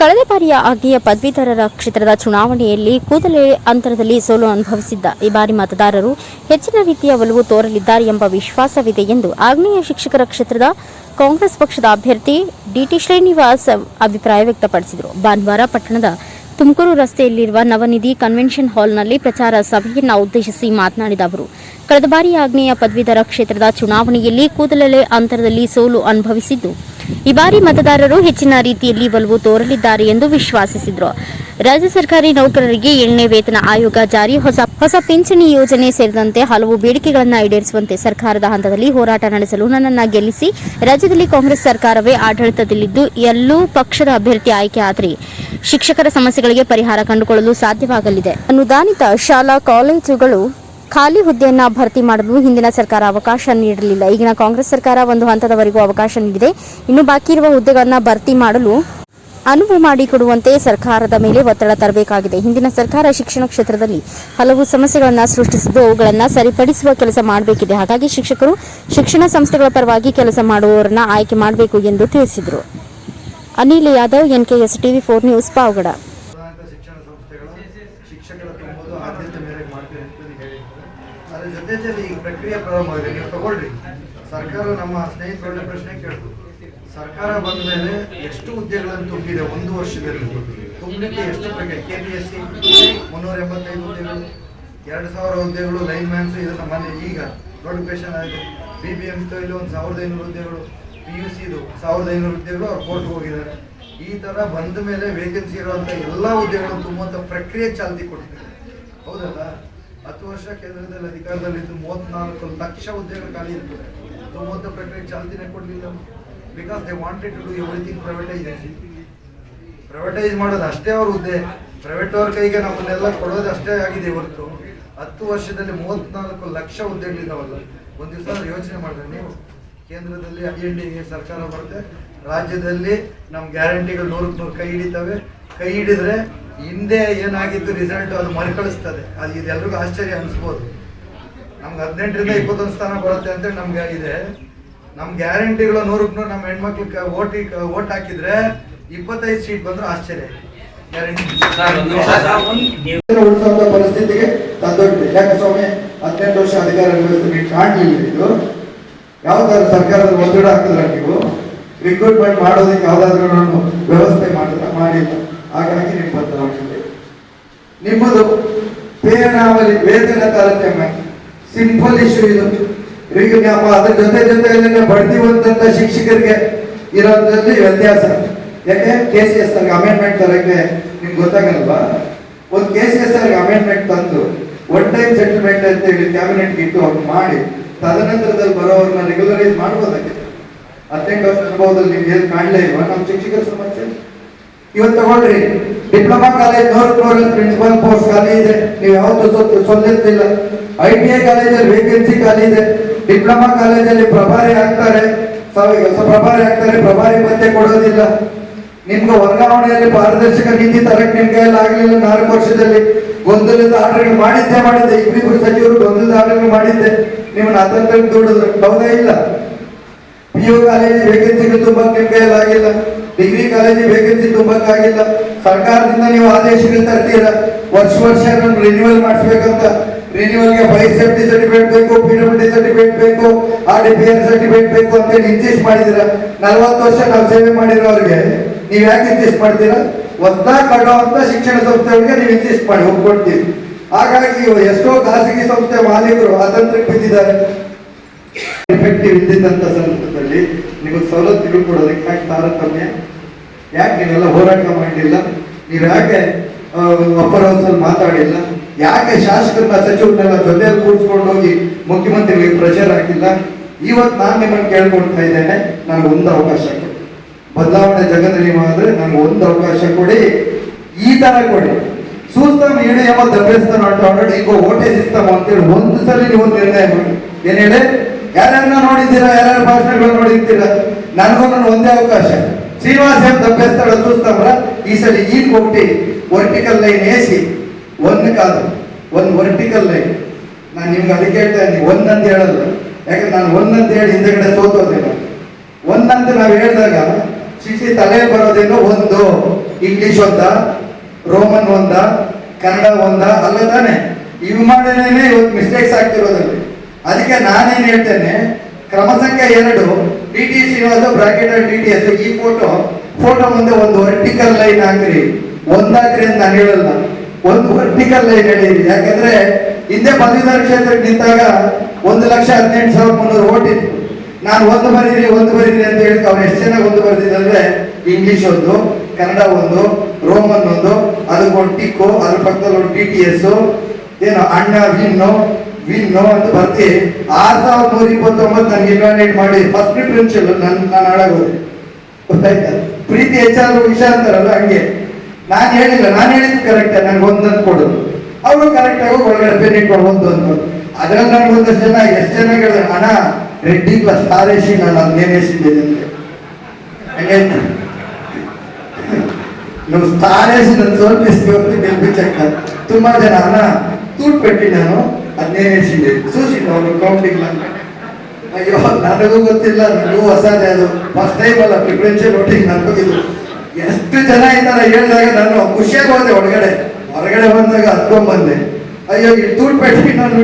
ಕಳೆದ ಬಾರಿಯ ಆಗ್ನೇಯ ಪದವೀಧರರ ಕ್ಷೇತ್ರದ ಚುನಾವಣೆಯಲ್ಲಿ ಕೂದಲೇ ಅಂತರದಲ್ಲಿ ಸೋಲು ಅನುಭವಿಸಿದ್ದ ಈ ಬಾರಿ ಮತದಾರರು ಹೆಚ್ಚಿನ ರೀತಿಯ ಒಲವು ತೋರಲಿದ್ದಾರೆ ಎಂಬ ವಿಶ್ವಾಸವಿದೆ ಎಂದು ಆಗ್ನೇಯ ಶಿಕ್ಷಕರ ಕ್ಷೇತ್ರದ ಕಾಂಗ್ರೆಸ್ ಪಕ್ಷದ ಅಭ್ಯರ್ಥಿ ಡಿಟಿ ಶ್ರೀನಿವಾಸ್ ಅಭಿಪ್ರಾಯ ವ್ಯಕ್ತಪಡಿಸಿದರು. ಭಾನುವಾರ ಪಟ್ಟಣದ ತುಮಕೂರು ರಸ್ತೆಯಲ್ಲಿರುವ ನವನಿಧಿ ಕನ್ವೆನ್ಷನ್ ಹಾಲ್ನಲ್ಲಿ ಪ್ರಚಾರ ಸಭೆಯನ್ನು ಉದ್ದೇಶಿಸಿ ಮಾತನಾಡಿದ ಅವರು, ಕಳೆದ ಬಾರಿ ಆಗ್ನೇಯ ಪದವೀಧರ ಕ್ಷೇತ್ರದ ಚುನಾವಣೆಯಲ್ಲಿ ಕೂದಲೆಳೆ ಅಂತರದಲ್ಲಿ ಸೋಲು ಅನುಭವಿಸಿದ್ದು ಈ ಬಾರಿ ಮತದಾರರು ಹೆಚ್ಚಿನ ರೀತಿಯಲ್ಲಿ ಒಲವು ತೋರಲಿದ್ದಾರೆ ಎಂದು ವಿಶ್ವಾಸಿಸಿದರು. ರಾಜ್ಯ ಸರ್ಕಾರಿ ನೌಕರರಿಗೆ ಏಳನೇ ವೇತನ ಆಯೋಗ ಜಾರಿ. ಹೊಸ ಹೊಸ ಪಿಂಚಣಿ ಯೋಜನೆ ಸೇರಿದಂತೆ ಹಲವು ಬೇಡಿಕೆಗಳನ್ನು ಈಡೇರಿಸುವಂತೆ ಸರ್ಕಾರದ ಹಂತದಲ್ಲಿ ಹೋರಾಟ ನಡೆಸಲು ನನ್ನನ್ನು ಗೆಲ್ಲಿಸಿ ರಾಜ್ಯದಲ್ಲಿ ಕಾಂಗ್ರೆಸ್ ಸರ್ಕಾರವೇ ಆಡಳಿತದಲ್ಲಿದ್ದು ಎಲ್ಲೂ ಪಕ್ಷದ ಅಭ್ಯರ್ಥಿ ಆಯ್ಕೆ ಆದರೆ. ಶಿಕ್ಷಕರ ಸಮಸ್ಯೆಗಳಿಗೆ ಪರಿಹಾರ ಕಂಡುಕೊಳ್ಳಲು ಸಾಧ್ಯವಾಗಲಿದೆ. ಅನುದಾನಿತ ಶಾಲಾ ಕಾಲೇಜುಗಳು ಖಾಲಿ ಹುದ್ದೆಯನ್ನು ಭರ್ತಿ ಮಾಡಲು ಹಿಂದಿನ ಸರ್ಕಾರ ಅವಕಾಶ ನೀಡಲಿಲ್ಲ. ಈಗಿನ ಕಾಂಗ್ರೆಸ್ ಸರ್ಕಾರ ಒಂದು ಹಂತದವರೆಗೂ ಅವಕಾಶ ನೀಡಿದೆ. ಇನ್ನು ಬಾಕಿ ಇರುವ ಹುದ್ದೆಗಳನ್ನು ಭರ್ತಿ ಮಾಡಲು ಅನುವು ಮಾಡಿಕೊಡುವಂತೆ ಸರ್ಕಾರದ ಮೇಲೆ ಒತ್ತಡ ತರಬೇಕಾಗಿದೆ. ಹಿಂದಿನ ಸರ್ಕಾರ ಶಿಕ್ಷಣ ಕ್ಷೇತ್ರದಲ್ಲಿ ಹಲವು ಸಮಸ್ಯೆಗಳನ್ನು ಸೃಷ್ಟಿಸಿದ್ದು, ಅವುಗಳನ್ನು ಸರಿಪಡಿಸುವ ಕೆಲಸ ಮಾಡಬೇಕಿದೆ. ಹಾಗಾಗಿ ಶಿಕ್ಷಕರು ಶಿಕ್ಷಣ ಸಂಸ್ಥೆಗಳ ಪರವಾಗಿ ಕೆಲಸ ಮಾಡುವವರನ್ನ ಆಯ್ಕೆ ಮಾಡಬೇಕು ಎಂದು ತಿಳಿಸಿದರು. Anil Yadav, NKS TV four news, Pavagada ಸಾರ್ವಜನಿಕ ಶಿಕ್ಷಣ ಸಂಸ್ಥೆಗಳು ಶಿಕ್ಷಕರ ತುಂಬುವುದು ಆದ್ಯತೆ ಮೇರೆಗೆ ಮಾಡ್ತೀವಿ ಅಂತ ಹೇಳಿದ್ದಾರೆ ಅದ್ರ ಈ ಪ್ರಕ್ರಿಯೆ ಪ್ರಾರಂಭ ಪ್ರಾರಂಭವಾಗಿದೆ. ನೀವು ತಗೊಳ್ರಿ. ಸರ್ಕಾರ ನಮ್ಮ ಸ್ನೇಹಿತರ ಪ್ರಶ್ನೆ ಕೇಳಿದ್ರು ಸರ್ಕಾರ ಬಂದ ಮೇಲೆ ಎಷ್ಟು ಹುದ್ದೆಗಳನ್ನು ತುಂಬಿದೆ ಒಂದು ವರ್ಷದಲ್ಲಿ? ತುಂಬಲಿಕ್ಕೆ ಎಷ್ಟು ಪ್ರಕ್ರಿಯೆ ಕೆ ಪಿ ಎಸ್ ಸಿ ಮುನ್ನೂರ ಎಂಬತ್ತೈದು ಹುದ್ದೆಗಳು, ಎರಡು ಸಾವಿರ ಹುದ್ದೆಗಳು, ಲೈನ್ ಮ್ಯಾನ್ಸು ಇದು ಮೊನ್ನೆ ಈಗ ನೋಟಿಫಿಕೇಶನ್ ಆಗಿದೆ. ಬಿ ಬಿ ಎಂ ಇಲ್ಲಿ ಒಂದು ಸಾವಿರದ ಐನೂರು ಹುದ್ದೆಗಳು ಪಿ ಯು ಸಿದು ಸಾವಿರದ ಐನೂರು ಹುದ್ದೆಗಳು ಅವ್ರು ಕೋರ್ಟ್ಗೆ ಹೋಗಿದ್ದಾರೆ. ಈ ಥರ ಬಂದ ಮೇಲೆ ವೇಕೆನ್ಸಿ ಇರುವಂಥ ಎಲ್ಲ ಹುದ್ದೆಗಳನ್ನು ತುಂಬುವಂಥ ಪ್ರಕ್ರಿಯೆ ಚಾಲ್ತಿ ಕೊಟ್ಟಿದ್ದಾರೆ. ಹೌದಲ್ಲ? ಹತ್ತು ವರ್ಷ ಕೇಂದ್ರದಲ್ಲಿ ಅಧಿಕಾರದಲ್ಲಿದ್ದು ಮೂವತ್ನಾಲ್ಕು ಲಕ್ಷ ಉದ್ಯೋಗ ಖಾಲಿ ಇರ್ತದೆ. ಮೂವತ್ತು ಪ್ರಕ್ರಿಯೆ ಚಾಲ್ತಿನೇ ಕೊಡಲಿಲ್ಲ because they wanted to do everything privatization privatize ಮಾಡೋದು ಅಷ್ಟೇ ಅವ್ರ ಹುದ್ದೆ. ಪ್ರೈವೇಟ್ ಅವ್ರ ಕೈಗೆ ನಮ್ಮನ್ನೆಲ್ಲ ಕೊಡೋದು ಅಷ್ಟೇ ಆಗಿದೆ ಇವತ್ತು ಹತ್ತು ವರ್ಷದಲ್ಲಿ ಮೂವತ್ನಾಲ್ಕು ಲಕ್ಷ ಹುದ್ದೆಗಳಿದ್ದಾವಲ್ಲ ಒಂದು ದಿವಸ ಯೋಚನೆ ಮಾಡಿದ್ರೆ ನೀವು ಕೇಂದ್ರದಲ್ಲಿ ಐ ಎನ್ ಸರ್ಕಾರ ಬರುತ್ತೆ. ರಾಜ್ಯದಲ್ಲಿ ನಮ್ಮ ಗ್ಯಾರಂಟಿಗಳು ನೂರಕ್ಕೆ ನೂರು ಕೈ ಹಿಡಿತವೆ. ಕೈ ಹಿಡಿದ್ರೆ ಹಿಂದೆ ಏನಾಗಿತ್ತು ರಿಸಲ್ಟ್ ಅದು ಮರುಕಳಿಸ್ತದೆ. ಅದು ಇದೆಲ್ರಿಗೂ ಆಶ್ಚರ್ಯ ಅನಿಸ್ಬೋದು. ನಮ್ಗೆ ಹದಿನೆಂಟರಿಂದ ಇಪ್ಪತ್ತೊಂದು ಸ್ಥಾನ ಬರುತ್ತೆ ಅಂತೇಳಿ ನಮ್ಗೆ ಇದೆ ನಮ್ಮ ಗ್ಯಾರಂಟಿಗಳು ನೂರಕ್ಕೆ ನೂರು ನಮ್ಮ ಹೆಣ್ಮಕ್ಳಿಗೆ ಓಟ್ ಓಟ್ ಹಾಕಿದ್ರೆ ಇಪ್ಪತ್ತೈದು ಸೀಟ್ ಬಂದ್ರೆ ಆಶ್ಚರ್ಯ. ಗ್ಯಾರಂಟಿ ಉಳಿಸುವಂತ ಪರಿಸ್ಥಿತಿಗೆ ತಂದೊಡ್ಡಿ. ಯಾಕೆ ಸ್ವಾಮಿ ಹದಿನೆಂಟು ವರ್ಷ ಅಧಿಕಾರ ನಿರ್ವಹಿಸ್ತೀನಿ ಕಾಣಲಿಲ್ಲ ಇದು. ಯಾವ್ದಾದ್ರು ಸರ್ಕಾರದ ಒತ್ತಡ ಹಾಕಿದ್ರ ನೀವು ರಿಕ್ರೂಟ್ಮೆಂಟ್ ಮಾಡೋದಕ್ಕೆ ಯಾವ್ದಾದ್ರು ನಾನು ವ್ಯವಸ್ಥೆ ಮಾಡಿಲ್ಲ ಮಾಡಿಲ್ಲ. ಹಾಗಾಗಿ ನಿಮ್ ಬದಲಾವಣೆ ನಿಮ್ಮದು ಪೇನಾವಲಿ ವೇತನ ತಾರತಮ್ಯ ಸಿಂಪಲ್ ಇಶ್ಯೂ ಇದು ಈಗ ನಾವು ಅದ್ರ ಜೊತೆ ಜೊತೆಯಲ್ಲಿ ಬಡ್ತಿವಂತ ಶಿಕ್ಷಕರಿಗೆ ಇರೋದ್ರಲ್ಲಿ ವ್ಯತ್ಯಾಸ. ಯಾಕೆ? ಕೆ ಸಿ ಎಸ್ ಅಮೆಂಡ್ಮೆಂಟ್ ತರಕ್ಕೆ ನಿಮ್ಗೆ ಗೊತ್ತಾಗಲ್ವಾ? ಒಂದು ಕೆ ಸಿ ಎಸ್ ಅಮೆಂಡ್ಮೆಂಟ್ ತಂದು ಒನ್ ಟೈಮ್ ಸೆಟಲ್ಮೆಂಟ್ ಅಂತ ಹೇಳಿ ಕ್ಯಾಬಿನೆಟ್ ಇಟ್ಟು ಅವ್ರು ಮಾಡಿ, ತದನಂತರದಲ್ಲಿ ಬರೋವ್ರನ್ನ ರೆಗ್ಯುಲರೈಸ್ ಮಾಡ್ಬೋದಾಗಿತ್ತು ವರ್ಷ ಅನುಭವದಲ್ಲಿ ನಿಮ್ಗೆ ಏನು ಕಾಣಲೇ ಇಲ್ವಾ? ನಮ್ಮ ಶಿಕ್ಷಕರ ಸಮಸ್ಯೆ. ಇವತ್ತು ತಗೊಳ್ರಿ. ಡಿಪ್ಲೊಮಾ ಕಾಲೇಜ್ ನೂರ್ ನೂರ ಪ್ರಿನ್ಸಿಪಲ್ ಪೋಸ್ಟ್ ಖಾಲಿ ಇದೆ. ನೀವು ಯಾವತ್ತು ಸೊಲ್ಲಿರ್ತಿಲ್ಲ ಐ ಟಿ ಐ ಕಾಲೇಜಲ್ಲಿ ವೇಕೆನ್ಸಿ ಖಾಲಿ ಇದೆ. ಡಿಪ್ಲೊಮಾ ಕಾಲೇಜಲ್ಲಿ ಪ್ರಭಾರಿ ಆಗ್ತಾರೆ. ಪ್ರಭಾರಿ ಆಗ್ತಾರೆ. ಪ್ರಭಾರಿ ಮತ್ತೆ ಕೊಡೋದಿಲ್ಲ. ನಿಮ್ಗೆ ವರ್ಗಾವಣೆಯಲ್ಲಿ ಪಾರದರ್ಶಕ ನೀತಿ ತರಕ್ಕೆ ನಿಮ್ ಕೈಯಲ್ಲಿ ಆಗಲಿಲ್ಲ ನಾಲ್ಕು ವರ್ಷದಲ್ಲಿ. ಗೊಂದಲದ ಆರ್ಡರ್ಗಳು ಮಾಡಿದ್ದೆ ಮಾಡಿದ್ದೆ. ಇಬ್ಬರಿಬ್ಬರು ಸಚಿವರು ಗೊಂದಲದ ಆರ್ಡರ್ಗಳು ಮಾಡಿದ್ದೆ. ನಿಮ್ಮನ್ನ ಅತಂತ್ರ ದುಡಿದ್ರು. ಹೌದಾ ಇಲ್ಲ? ಪಿ ಯು ಕಾಲೇಜ್ ವೇಕೆನ್ಸಿಗಳು ತುಂಬಾ ನಿಮ್ ಕೈಯಲ್ಲಿ ಆಗಿಲ್ಲ. ಡಿಗ್ರಿ ಕಾಲೇಜಿಗೆ ವೇಕೆನ್ಸಿ ತುಂಬಕ್ಕಾಗಿಲ್ಲ. ಸರ್ಕಾರದಿಂದ ನೀವು ಆದೇಶಗಳು ತರ್ತೀರ? ವರ್ಷ ವರ್ಷ ರಿನ್ಯೂವಲ್ ಮಾಡಿಸ್ಬೇಕಂತ. ರಿನ್ಯೂವಲ್ಗೆ ಫೈರ್ ಸೇಫ್ಟಿ ಸರ್ಟಿಫಿಕೇಟ್ ಬೇಕು ಪಿ ಡಬ್ಲ್ಯೂ ಡಿ ಸರ್ಟಿಫಿಕೇಟ್ ಬೇಕು R D P N certificate ಬೇಕು ಅಂತ ಇನ್ಸಿಸ್ಟ್ ಮಾಡಿದಿರ ನಲ್ವತ್ತು ವರ್ಷ ನಾವು ಸೇವೆ ಮಾಡಿರೋರಿಗೆ ನೀವು ಯಾಕೆ ಇನ್ಸಿಸ್ಟ್ ಮಾಡ್ತೀರಾ? ಹೊಸದಾಗಿ ಅಂತ ಶಿಕ್ಷಣ ಸಂಸ್ಥೆಗಳಿಗೆ ನೀವು ಇನ್ಸಿಸ್ಟ್ ಮಾಡಿ ಒಪ್ಕೊಡ್ತೀವಿ ಹಾಗಾಗಿ ಎಷ್ಟೋ ಖಾಸಗಿ ಸಂಸ್ಥೆ ಮಾಲೀಕರು ಅತಂತ್ರಕ್ಕೆ ಬಿದ್ದಿದ್ದಾರೆ. ಎಫೆಕ್ಟಿವ್ ಇದ್ದಿದ್ದಂಥ ಸಂದರ್ಭದಲ್ಲಿ ನಿಮಗೆ ಸವಲತ್ತುಗಳು ಕೊಡೋದಕ್ಕೆ ಯಾಕೆ ತಾರತಮ್ಯ? ಯಾಕೆ ನೀವೆಲ್ಲ ಹೋರಾಟ ಮಾಡಿಲ್ಲ? ನೀವು ಯಾಕೆ ಅಪ್ಪರ್ ಹೌಸಲ್ಲಿ ಮಾತಾಡಿಲ್ಲ? ಯಾಕೆ ಶಾಸಕರನ್ನ ಸಚಿವರನ್ನೆಲ್ಲ ಜೊತೆಯಲ್ಲಿ ಕೂರಿಸ್ಕೊಂಡು ಹೋಗಿ ಮುಖ್ಯಮಂತ್ರಿಗಳಿಗೆ ಪ್ರೆಷರ್ ಹಾಕಿಲ್ಲ? ಇವತ್ತು ನಾನು ನಿಮ್ಮನ್ನು ಕೇಳ್ಕೊಳ್ತಾ ಇದ್ದೇನೆ. ನನಗೆ ಒಂದು ಅವಕಾಶ ಕೊಡಿ. ಬದಲಾವಣೆ ಜಗದಲ್ಲಿ ಮಾಡಿದ್ರೆ ನನಗೆ ಒಂದು ಅವಕಾಶ ಕೊಡಿ. ಈ ತರ ಕೊಡಿ. ಸೂಸ್ತಾನ ಇಡಿ ಎಂಬ ದಬ್ಬೆಸ್ತಾನ ಆಡೋಣ ಈಗ ಓಟೇಜ್ ಇಸ್ತಾಮ ಅಂತೇಳಿ ಒಂದು ಸಲ ನೀವು ನಿರ್ಣಯ ಮಾಡಿ. ಏನ್ ಹೇಳಿ ಯಾರ್ಯಾರನ್ನ ನೋಡಿದ್ದೀರಾ? ಯಾರ್ಯಾರು ಭಾಷಣಗಳು ನೋಡಿರ್ತೀರಾ? ನನಗೂ ನನ್ನ ಒಂದೇ ಅವಕಾಶ. ಶ್ರೀನಿವಾಸ ಏನು ದಬ್ಬೆಸ್ತಾಳ ಸೂಸ್ತಾಮ್ರ ಈ ಸಲ ಈ ಕೊಟ್ಟಿ ವರ್ಟಿಕಲ್ ಲೈನ್ ಏಸಿ ಒಂದು ಕಾದು ಒಂದು ವರ್ಟಿಕಲ್ ಲೈನ್ ನಾನು ನಿಮ್ಗೆ ಅದಕ್ಕೆ ಹೇಳ್ತಾ ಇದ್ದೀನಿ ಒಂದಂತ ಹೇಳಲ್ಲ ಯಾಕಂದ್ರೆ ನಾನು ಒಂದಂತ ಹೇಳಿ ಹಿಂದೆಗಡೆ ಸೋತೋದಿಲ್ಲ ಒಂದಂತ ನಾವು ಹೇಳಿದಾಗ ಶಿಶಿ ತಲೆ ಬರೋದೇನು ಒಂದು ಇಂಗ್ಲಿಷ್ ಒಂದ ರೋಮನ್ ಒಂದ ಕನ್ನಡ ಒಂದ, ಅಲ್ಲ ತಾನೆ. ಇವು ಮಾಡಿನೇ ಇವತ್ತು ಮಿಸ್ಟೇಕ್ಸ್ ಆಗ್ತಿರೋದ್ರಲ್ಲಿ. ಅದಕ್ಕೆ ನಾನೇನು ಹೇಳ್ತೇನೆ, ಕ್ರಮ ಸಂಖ್ಯೆ ಎರಡು D T Srinivasa bracket D T S, ಈ ಫೋಟೋ ಫೋಟೋ ಮುಂದೆ ಒಂದು ವರ್ಟಿಕಲ್ ಲೈನ್ ಹಾಕ್ರಿ. ಒಂದಾಕ್ರಿ ಅಂತ ನಾನು ಹೇಳಲ್ಲ. ಒಂದು ವರ್ಟಿಕಲ್ ಲೈನ್ ಹೇಳಿರಿ ಯಾಕಂದ್ರೆ ಹಿಂದೆ ಪದವೀಧರ ಕ್ಷೇತ್ರಕ್ಕೆ ನಿಂತಾಗ ಒಂದು ಲಕ್ಷ ಹದಿನೆಂಟು ಸಾವಿರದ ಮುನ್ನೂರು ಓಟ್ ನಾನು ಒಂದು ಬರೀರಿ ಒಂದು ಬರೀರಿ ಅಂತ ಹೇಳಿ ಅವ್ರು ಎಷ್ಟು ಚೆನ್ನಾಗಿ ಒಂದು ಬರೆದಿದ್ದಾರೆ ಇಂಗ್ಲಿಷ್ ಒಂದು, ಕನ್ನಡ ಒಂದು ರೋಮನ್ ಒಂದು ಅದಕ್ಕೊಂದು ಟಿಕ್ಕು ಅದ್ರ ಪಕ್ಕದಲ್ಲಿ ಒಂದು ಟಿ ಟಿ ಎಸ್ ಏನು ಅಣ್ಣ ವಿನ್ನು ವಿನ್ನು ಅಂತ ಬರ್ತಿ. ಆರ್ ಸಾವಿರದ ನೂರ ಇಪ್ಪತ್ತೊಂಬತ್ತು ನನಗೆ ಇನ್ವಾಲ್ವೇಟ್ ಮಾಡಿ. ಫಸ್ಟ್ ಪ್ರಿಫರೆನ್ಷಿಯಲ್ ನನ್ ನಾನು ಹಾಳಾಗೋದು. ಗೊತ್ತಾಯ್ತಾ? ಪ್ರೀತಿ ಹೆಚ್ಚಾದ್ರೂ ವಿಷಯ ಅಂತಾರಲ್ಲ ಹಂಗೆ. ನಾನು ಹೇಳಿಲ್ಲ. ನಾನು ಹೇಳಿದ್ದು ಕರೆಕ್ಟ್ ನನಗೆ ಒಂದಂತ ಕೊಡೋದು ಅವರು ಕರೆಕ್ಟ್ ಆಗಿ ಒಳಗಡೆ ಪೆನ್ ಇಟ್ಕೊಂಡು ಅಂತ ಅದರಲ್ಲಿ ನನಗೆ ಒಂದಷ್ಟು ಜನ ಎಷ್ಟು ಜನ ಹೇಳಿದ್ರೆ ಅಣ್ಣ, ರೆಡ್ಡಿ ಪ್ಲಸ್ ಆರೇಸಿ ನಾನು ಅದನ್ನೇನು ಎಸಿದ್ದೇನೆ ಅಂತ ಹಂಗಾಯ್ತು ನೀವು ತಾರೇಸಿ ನನ್ನ ಸ್ವಲ್ಪ ಎಸ್ಕೊಂಡು ಗೆಲ್ಬಿಚ್ಚಕ್ಕ ತುಂಬಾ ಜನ, ಅಣ್ಣ ತೂಟ್ ನಾನು. ಹದಿನೈದು ಎಸಿದ್ದೆ ಸೂಸಿಲ್ಲ ಅವನು ಕೌಂಟಿಂಗ್ ಅಯ್ಯೋ, ನನಗೂ ಗೊತ್ತಿಲ್ಲ, ನನಗೂ ಹೊಸದೇ ಅದು. ಫಸ್ಟ್ ಟೈಮ್ ಅಲ್ಲ ಪ್ರಿಫರೆನ್ಷಿಯಲ್ ವೋಟಿಂಗ್ ನನಗೂ ಇದು ಎಷ್ಟು ಜನ ಇದ್ದಾರೆ ಹೇಳಿದಾಗ ನಾನು ಖುಷಿಯಾಗಿ ಹೋದೆ ಹೊರಗಡೆ ಹೊರಗಡೆ ಬಂದಾಗ ಹತ್ಕೊಂಡ್ ಬಂದೆ. ಅಯ್ಯೋ ಇಲ್ಲಿ ತೂಟ್ ಪೆಟ್ಟಿ ನಾನು